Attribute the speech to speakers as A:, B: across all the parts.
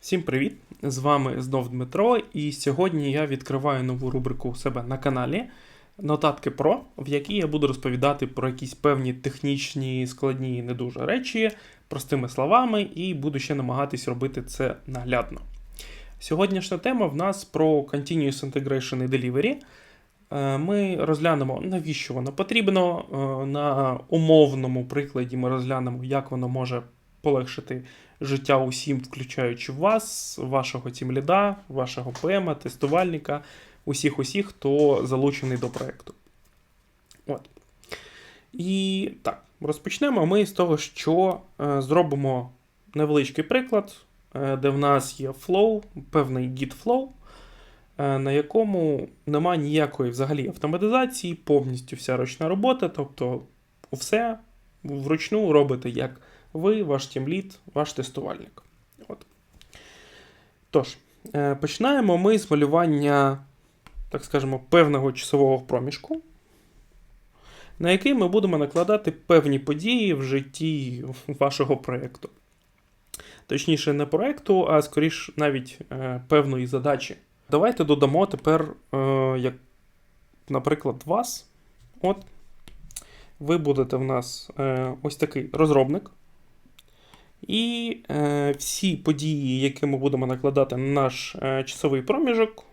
A: Всім привіт! З вами знов Дмитро, і сьогодні я відкриваю нову рубрику у себе на каналі Нотатки Про, в якій я буду розповідати про якісь певні технічні, складні і не дуже речі простими словами, і буду ще намагатись робити це наглядно. Сьогоднішня тема в нас про Continuous Integration і Delivery. Е, Ми розглянемо, навіщо воно потрібно. Е, На умовному прикладі ми розглянемо, як воно може полегшити життя усім, включаючи вас, вашого тімліда, вашого ПМа, тестувальника, усіх усіх, хто залучений до проєкту. От. І так, розпочнемо ми з того, що е, зробимо невеличкий приклад, е, де в нас є flow, певний git flow, е, на якому нема ніякої взагалі автоматизації, повністю вся ручна робота, тобто все вручну робите як ви, ваш тімлід, ваш тестувальник. От. Тож, е, починаємо ми з малювання, так скажемо, певного часового проміжку, на який ми будемо накладати певні події в житті вашого проєкту. Точніше, не проєкту, а скоріш навіть е, певної задачі. Давайте додамо тепер, е, як, наприклад, вас. От, ви будете в нас ось такий розробник. І е, всі події, які ми будемо накладати на наш е, часовий проміжок,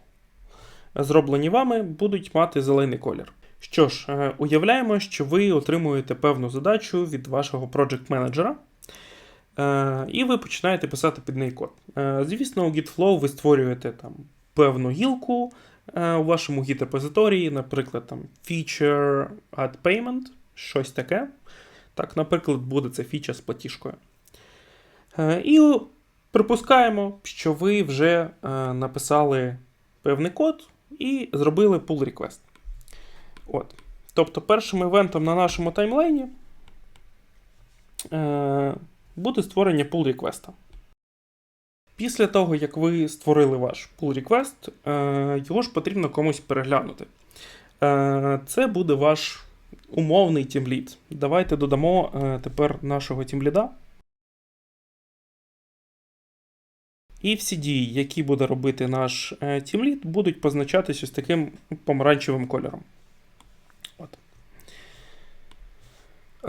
A: зроблені вами, будуть мати зелений колір. Що ж, е, уявляємо, що ви отримуєте певну задачу від вашого project менеджера е, і ви починаєте писати під неї код. Е, звісно, у GitFlow ви створюєте там певну гілку е, у вашому git репозиторії, наприклад, там feature add payment, щось таке. Так, наприклад, буде це фіча з платіжкою. Е, І припускаємо, що ви вже е, написали певний код і зробили pull request. От. Тобто, першим івентом на нашому таймлайні е, буде створення pull request. Після того, як ви створили ваш pull request, його ж потрібно комусь переглянути. Це буде ваш умовний тімлід. Давайте додамо тепер нашого тімліда. І всі дії, які буде робити наш е, тімлід, будуть позначатися ось таким помаранчевим кольором. От.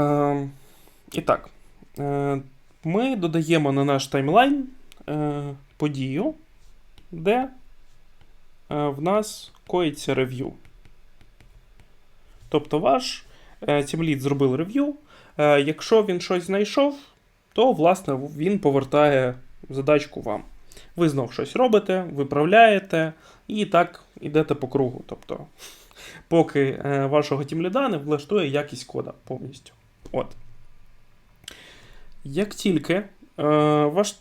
A: Е, і так, е, ми додаємо на наш таймлайн е, подію, де е, в нас коїться рев'ю. Тобто ваш е, тімлід зробив рев'ю. Якщо він щось знайшов, то, власне, він повертає задачку вам. Ви знов щось робите, виправляєте і так йдете по кругу. Тобто, поки е, вашого тімліда не влаштує якість кода повністю. От. Як тільки е, ваш,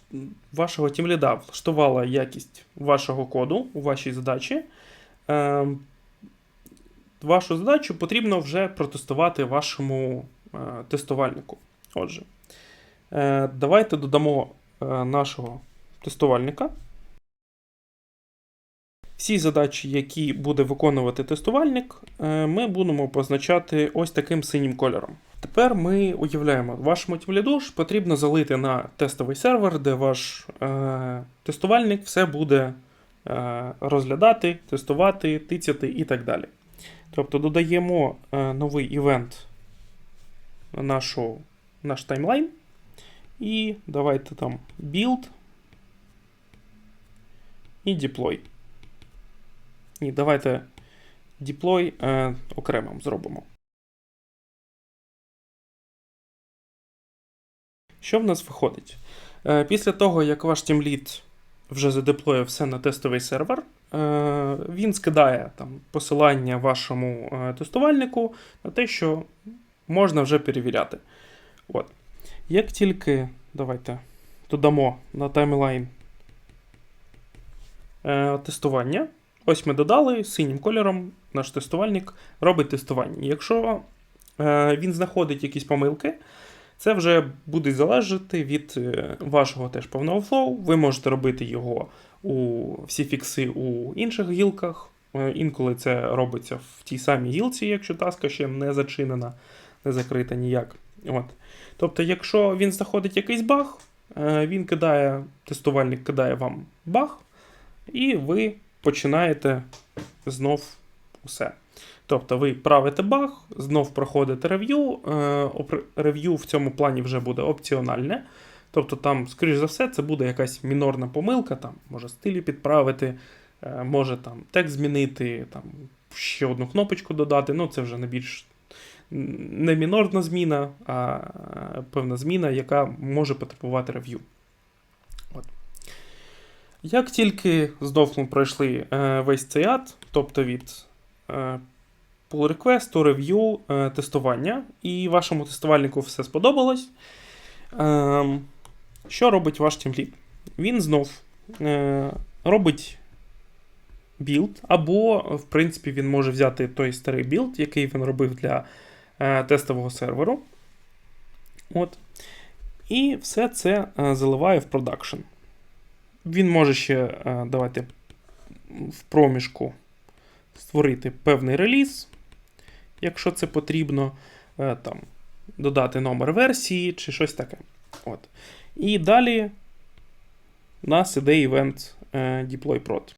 A: вашого тімліда влаштувала якість вашого коду у вашій задачі, е, вашу задачу потрібно вже протестувати вашому тестувальнику. Отже, давайте додамо нашого тестувальника. Всі задачі, які буде виконувати тестувальник, е, ми будемо позначати ось таким синім кольором. Тепер ми уявляємо, вашому тімліду потрібно залити на тестовий сервер, де ваш е, тестувальник все буде е, розглядати, тестувати, тицяти і так далі. Тобто додаємо е, новий івент на нашу, наш таймлайн. І давайте там build і deploy. Ні, давайте deploy е, окремим зробимо. Що в нас виходить? Е, після того, як ваш тімлід вже задеплоїв все на тестовий сервер, е, він скидає там, посилання вашому е, тестувальнику на те, що можна вже перевіряти. От. Як тільки давайте додамо на таймлайн тестування. Ось ми додали синім кольором, наш тестувальник робить тестування. Якщо е, він знаходить якісь помилки, це вже буде залежати від е, вашого теж повного флоу. Ви можете робити його у всі фікси у інших гілках. Е, інколи це робиться в тій самій гілці, якщо таска ще не зачинена, не закрита ніяк. От. Тобто, якщо він знаходить якийсь баг, Е, Він кидає, тестувальник кидає вам баг, і ви починаєте знов усе. Тобто ви правите баг, знов проходите рев'ю. Е, Рев'ю в цьому плані вже буде опціональне. Тобто там, скоріш за все, це буде якась мінорна помилка, там, може стилі підправити, е, може там текст змінити, там, ще одну кнопочку додати. Ну, це вже не більш не мінорна зміна, а е, певна зміна, яка може потребувати рев'ю. Як тільки знов ми пройшли е, весь цей ад, тобто від е, pull request, рев'ю, тестування, і вашому тестувальнику все сподобалось. Ем, що робить ваш тімлід? Він знов е, робить білд, або, в принципі, він може взяти той старий білд, який він робив для тестового серверу. От. І все це заливає в продакшн. Він може ще е, давайте в проміжку створити певний реліз, якщо це потрібно, е, там, додати номер версії чи щось таке. От. І далі у нас іде івент е, Deploy Prod.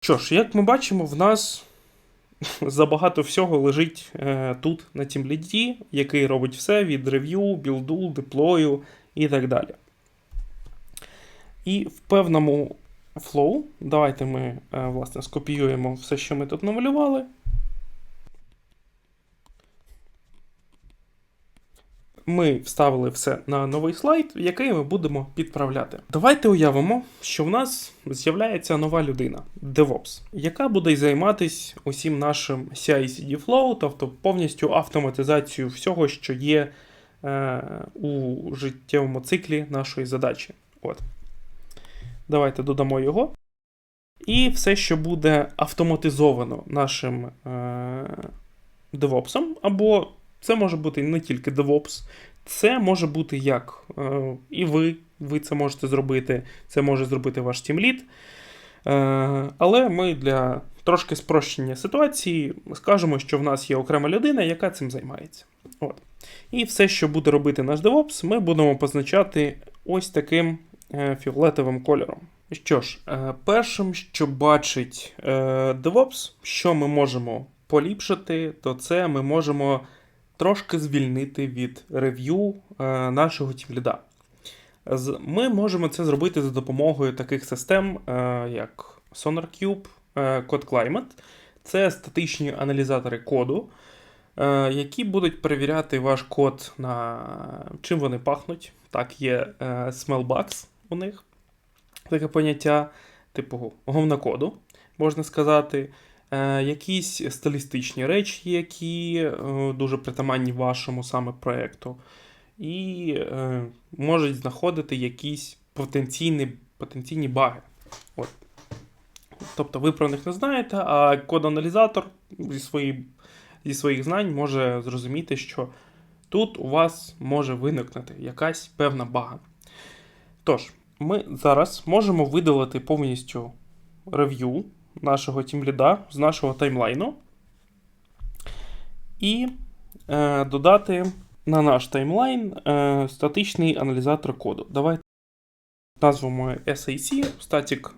A: Що ж, як ми бачимо, в нас забагато всього лежить е, тут на тімліді, який робить все від рев'ю, білду, деплою і так далі. І в певному флоу, давайте ми е, власне скопіюємо все, що ми тут намалювали. Ми вставили все на новий слайд, який ми будемо підправляти. Давайте уявимо, що в нас з'являється нова людина, DevOps, яка буде займатися усім нашим CI-CD flow, тобто повністю автоматизацією всього, що є е, у життєвому циклі нашої задачі. От. Давайте додамо його. І все, що буде автоматизовано нашим е, DevOps, або це може бути не тільки DevOps, це може бути як е, і ви, ви це можете зробити, це може зробити ваш тімлід. Е, але ми для трошки спрощення ситуації скажемо, що в нас є окрема людина, яка цим займається. От. І все, що буде робити наш DevOps, ми будемо позначати ось таким фіолетовим кольором. Що ж, е, першим, що бачить е, DevOps, що ми можемо поліпшити, то це ми можемо трошки звільнити від рев'ю е, нашого тімліда. Ми можемо це зробити за допомогою таких систем, е, як SonarCube, е, CodeClimate. Це статичні аналізатори коду, е, які будуть перевіряти ваш код на чим вони пахнуть. Так, є е, Smellbox у них, таке поняття, типу говнокоду, можна сказати. Е, якісь стилістичні речі, які е, дуже притаманні вашому саме проєкту, і е, можуть знаходити якісь потенційні, потенційні баги. От. Тобто ви про них не знаєте, а код-аналізатор зі, свої, зі своїх знань може зрозуміти, що тут у вас може виникнути якась певна бага. Тож, ми зараз можемо видалити повністю рев'ю нашого тімліда з нашого таймлайну і е, додати на наш таймлайн е, статичний аналізатор коду. Давайте назвемо SAC, static,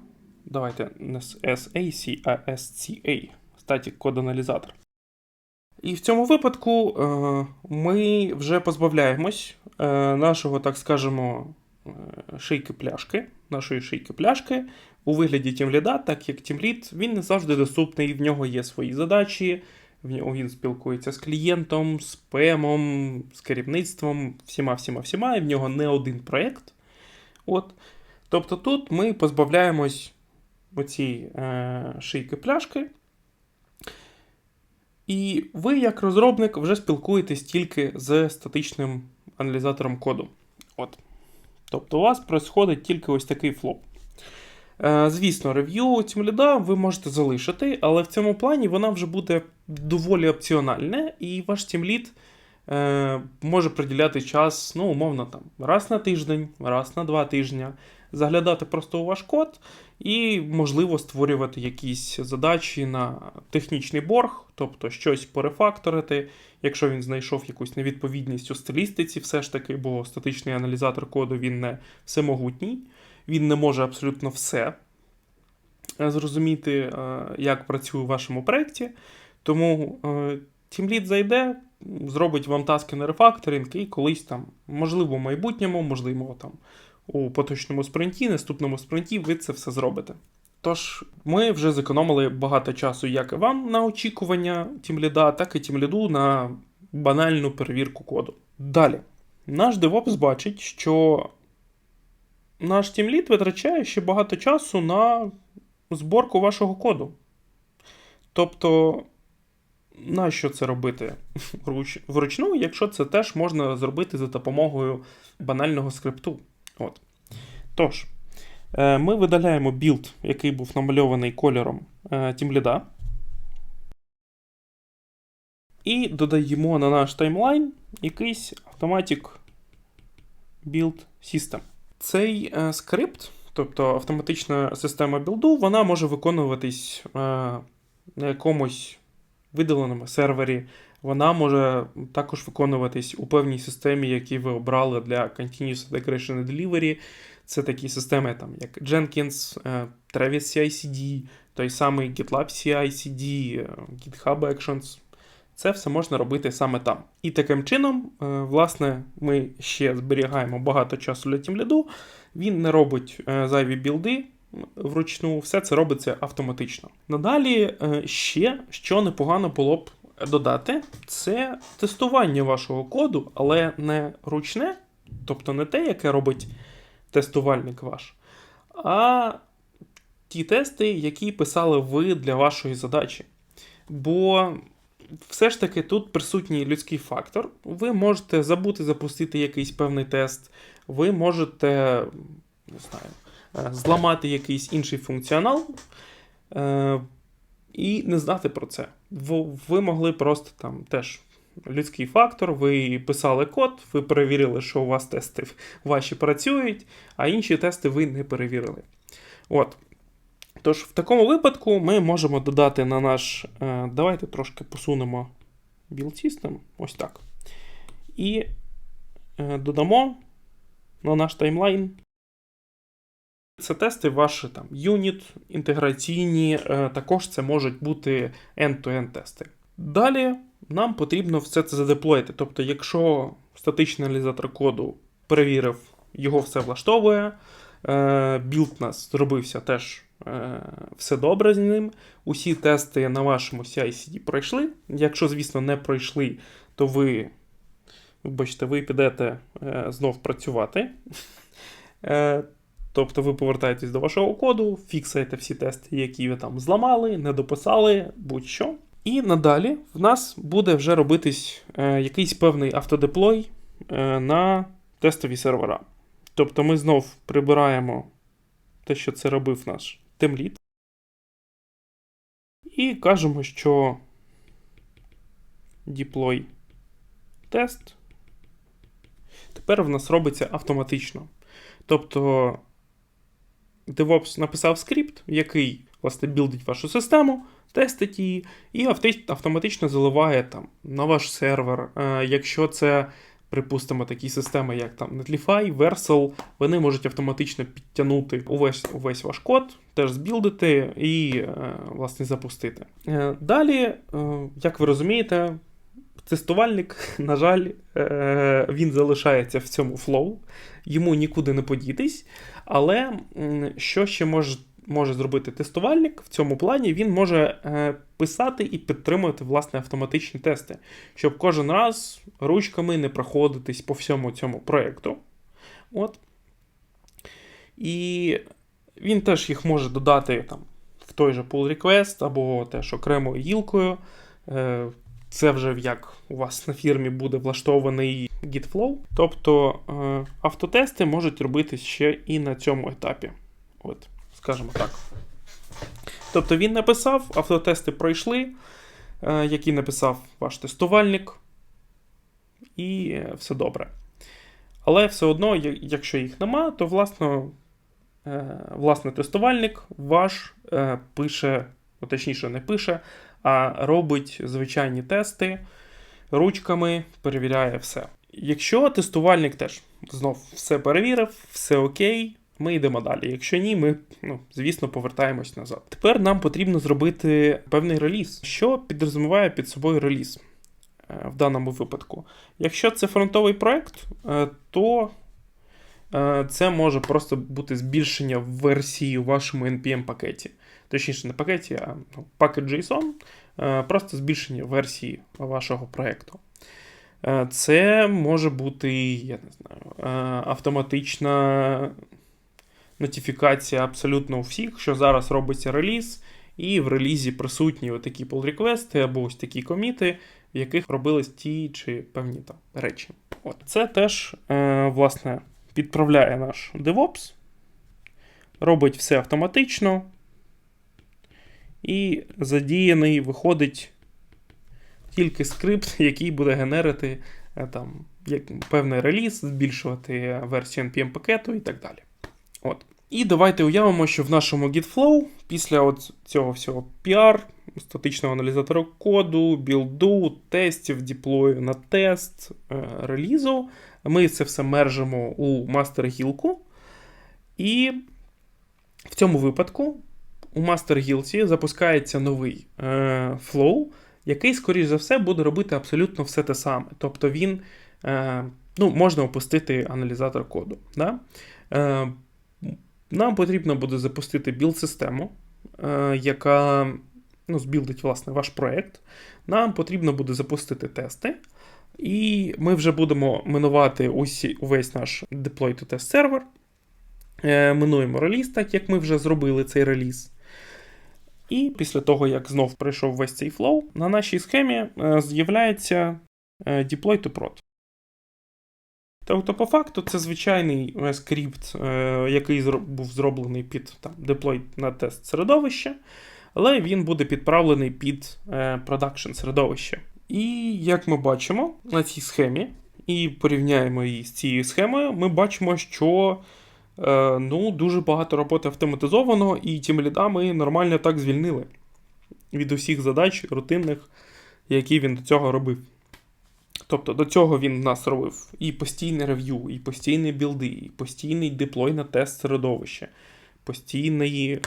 A: давайте не SAC, а SCA, Static Code Analysator. І в цьому випадку е, ми вже позбавляємось е, нашого, так скажемо, шийки пляшки, нашої шийки пляшки у вигляді тімліда, так як тімлід він не завжди доступний, в нього є свої задачі, в нього він спілкується з клієнтом, з ПМом, з керівництвом, всіма, всіма, всіма, і в нього не один проєкт. Тобто тут ми позбавляємось оці е, шийки пляшки. І ви, як розробник, вже спілкуєтесь тільки з статичним аналізатором коду. От. Тобто у вас происходить тільки ось такий флоп. Е, Звісно, рев'ю тімліда ви можете залишити, але в цьому плані вона вже буде доволі опціональна, і ваш тімлід е, може приділяти час, ну, умовно, там, раз на тиждень, раз на два тижні, заглядати просто у ваш код і, можливо, створювати якісь задачі на технічний борг, тобто щось порефакторити, якщо він знайшов якусь невідповідність у стилістиці, все ж таки, бо статичний аналізатор коду він не всемогутній, він не може абсолютно все е, зрозуміти, е, як працює у вашому проєкті. Тому е, тімлід зайде, зробить вам таски на рефакторинг і колись там, можливо, в майбутньому, можливо, там у поточному спринті, наступному спринті ви це все зробите. Тож, ми вже зекономили багато часу як і вам на очікування тімліда, так і тімліду на банальну перевірку коду. Далі, наш DevOps бачить, що наш тімлід витрачає ще багато часу на зборку вашого коду. Тобто, нащо це робити вручну, якщо це теж можна зробити за допомогою банального скрипту. От. Тож, е, ми видаляємо білд, який був намальований кольором е, тімліда. І додаємо на наш таймлайн якийсь Automatic Build System. Цей е, скрипт, тобто автоматична система білду, вона може виконуватись е, на якомусь видаленому сервері. Вона може також виконуватись у певній системі, які ви обрали для Continuous Integration and Delivery. Це такі системи, там, як Jenkins, е, Travis CI/CD, той самий GitLab CI/CD, е, GitHub Actions. Це все можна робити саме там. І таким чином, е, власне, ми ще зберігаємо багато часу для тімляду. Він не робить зайві білди вручну, все це робиться автоматично. Надалі ще що непогано було б додати, це тестування вашого коду, але не ручне, тобто не те, яке робить тестувальник ваш, а ті тести, які писали ви для вашої задачі. Бо все ж таки тут присутній людський фактор. Ви можете забути запустити якийсь певний тест, ви можете не знаю, е, зламати якийсь інший функціонал е, і не знати про це. Ви могли просто там теж. Людський фактор, ви писали код, ви перевірили, що у вас тести ваші працюють, а інші тести ви не перевірили. От. Тож, в такому випадку ми можемо додати на наш. Е, давайте трошки посунемо build system, ось так. І е, додамо на наш таймлайн. Це тести ваші там юніт, інтеграційні, е, також це можуть бути end-to-end тести. Далі нам потрібно все це задеплоїти. Тобто, якщо статичний аналізатор коду перевірив, його все влаштовує, е, білд нас зробився теж е, все добре з ним. Усі тести на вашому CI-CD пройшли. Якщо, звісно, не пройшли, то ви, вибачте, ви підете знов працювати. Тобто ви повертаєтесь до вашого коду, фіксаєте всі тести, які ви там зламали, не дописали, будь-що. І надалі в нас буде вже робитись е, якийсь певний автодеплой е, на тестові сервера. Тобто ми знов прибираємо те, що це робив наш темліт. І кажемо, що deploy тест тепер в нас робиться автоматично. Тобто DevOps написав скрипт, який власне білдить вашу систему, тестить її, і автоматично заливає там на ваш сервер. Е, Якщо це, припустимо, такі системи, як там Netlify, Versal, вони можуть автоматично підтягнути увесь, увесь ваш код, теж збілдити і е, власне запустити. Е, Далі, як ви розумієте, тестувальник, на жаль, е, він залишається в цьому флоу, йому нікуди не подітись. Але що ще може, може зробити тестувальник в цьому плані? Він може е, писати і підтримувати власне автоматичні тести, щоб кожен раз ручками не проходитись по всьому цьому проєкту. От. І він теж їх може додати там, в той же pull request або теж окремою гілкою. Це вже як у вас на фірмі буде влаштований GitFlow. Тобто е, автотести можуть робитись ще і на цьому етапі. От, скажімо так. Тобто він написав, автотести пройшли, е, які написав ваш тестувальник, і е, все добре. Але все одно, якщо їх нема, то власне е, власне, тестувальник ваш пише, ну, точніше, не пише, а робить звичайні тести ручками, перевіряє все. Якщо тестувальник теж знов все перевірив, все окей, ми йдемо далі. Якщо ні, ми, ну, звісно, повертаємось назад. Тепер нам потрібно зробити певний реліз, що підрозуміває під собою реліз е, в даному випадку. Якщо це фронтовий проект, е, то е, це може просто бути збільшення версії у вашому NPM пакеті. Точніше, не пакеті, а ну, пакет JSON, е, просто збільшення версії вашого проекту. Е, Це може бути, я не знаю, е, автоматична нотифікація абсолютно у всіх, що зараз робиться реліз, і в релізі присутні отакі pull реквести або ось такі коміти, в яких робились ті чи певні там речі. От. Це теж, власне, підправляє наш DevOps, робить все автоматично, і задіяний виходить тільки скрипт, який буде генерити е, там, як, певний реліз, збільшувати версію npm пакету і так далі. От. І давайте уявимо, що в нашому Gitflow після от цього всього PR, статичного аналізатора коду, білду, тестів, деплою на тест, е, релізу, ми це все мержимо у мастер-гілку. І в цьому випадку у мастер-гілці запускається новий е, flow, який, скоріш за все, буде робити абсолютно все те саме. Тобто він е, ну, можна опустити аналізатор коду. Да? Е, нам потрібно буде запустити білд-систему, е, яка ну, збілдить власне, ваш проєкт. Нам потрібно буде запустити тести. І ми вже будемо минувати усі, увесь наш deploy to test сервер. Минуємо реліз, так як ми вже зробили цей реліз. І після того, як знов пройшов весь цей флоу, на нашій схемі е, з'являється е, deploy to prod. Тобто, по факту, це звичайний скрипт, е, який був зроблений під там, deploy на тест середовище, але він буде підправлений під продакшн середовище. І як ми бачимо на цій схемі, і порівняємо її з цією схемою, ми бачимо, що ну, дуже багато роботи автоматизовано, і тім ліда ми нормально так звільнили від усіх задач рутинних, які він до цього робив. Тобто до цього він в нас робив і постійне рев'ю, і постійні білди, і постійний деплой на тест середовище, постійний е,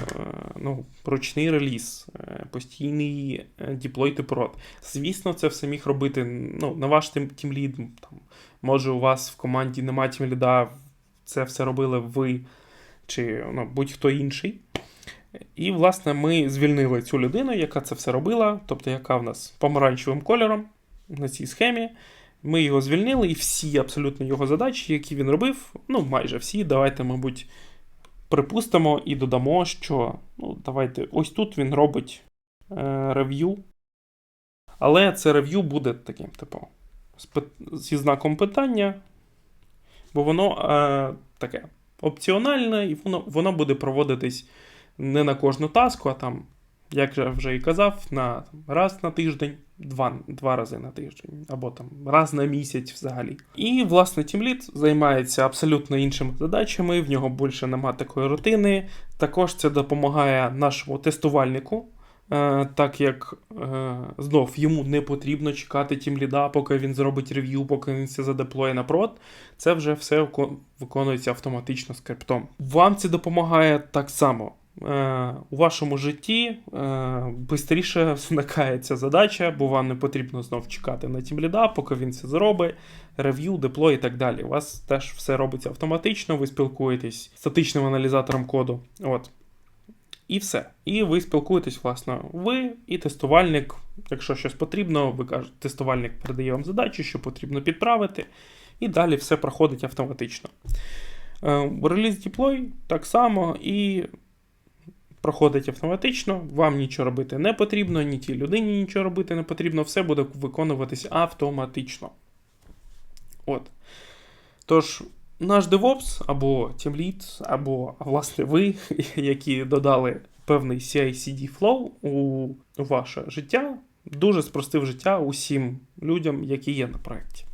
A: ну, ручний реліз, е, постійний е, деплой to. Звісно, це все міг робити ну, на ваш тімлід. Може, у вас в команді немає тімліда, це все робили ви чи ну, будь-хто інший. І, власне, ми звільнили цю людину, яка це все робила, тобто яка в нас помаранчевим кольором на цій схемі. Ми його звільнили, і всі абсолютно його задачі, які він робив, ну майже всі, давайте, мабуть, припустимо і додамо, що ну, давайте, ось тут він робить е, рев'ю. Але це рев'ю буде таким, типу, зі знаком питання, бо воно е, таке опціональне, і воно, воно буде проводитись не на кожну таску, а там, як я вже і казав, на там, раз на тиждень, два, два рази на тиждень, або там раз на місяць взагалі. І, власне, тімліт займається абсолютно іншими задачами, в нього більше нема такої рутини. Також це допомагає нашому тестувальнику. Е, Так як е, знов йому не потрібно чекати тімліда, поки він зробить рев'ю, поки він це задеплоє на прод, це вже все виконується автоматично скриптом. Вам це допомагає так само. Е, у вашому житті швидше зникає ця задача, бо вам не потрібно знов чекати на тімліда, поки він це зробить, рев'ю, деплой і так далі. У вас теж все робиться автоматично, ви спілкуєтесь з статичним аналізатором коду. От. І все. І ви спілкуєтесь, власне, ви і тестувальник. Якщо щось потрібно, ви кажете, тестувальник передає вам задачі, що потрібно підправити, і далі все проходить автоматично. Е, Реліз deploy так само і проходить автоматично, вам нічого робити не потрібно, ні тій людині нічого робити не потрібно, все буде виконуватись автоматично. От. Тож, наш DevOps або TeamLead, або, власне, ви, які додали певний CI-CD flow у, ваше життя, дуже спростив життя усім людям, які є на проєкті.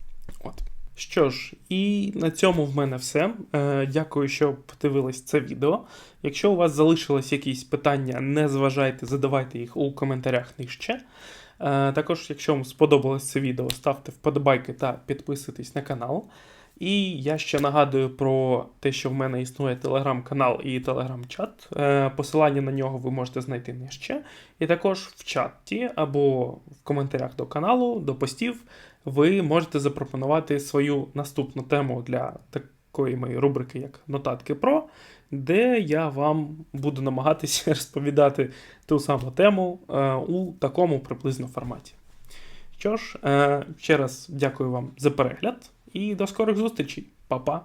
A: От. Що ж, і на цьому в мене все. Е, Дякую, що подивились це відео. Якщо у вас залишились якісь питання, не зважайте, задавайте їх у коментарях нижче. Е, Також, якщо вам сподобалось це відео, ставте вподобайки та підписуйтесь на канал. І я ще нагадую про те, що в мене існує телеграм-канал і телеграм-чат. Е, Посилання на нього ви можете знайти нижче. І також в чаті або в коментарях до каналу, до постів, ви можете запропонувати свою наступну тему для такої моєї рубрики, як Нотатки Про, де я вам буду намагатися розповідати ту саму тему е, у такому приблизно форматі. Що ж, е, ще раз дякую вам за перегляд і до скорих зустрічей. Па-па!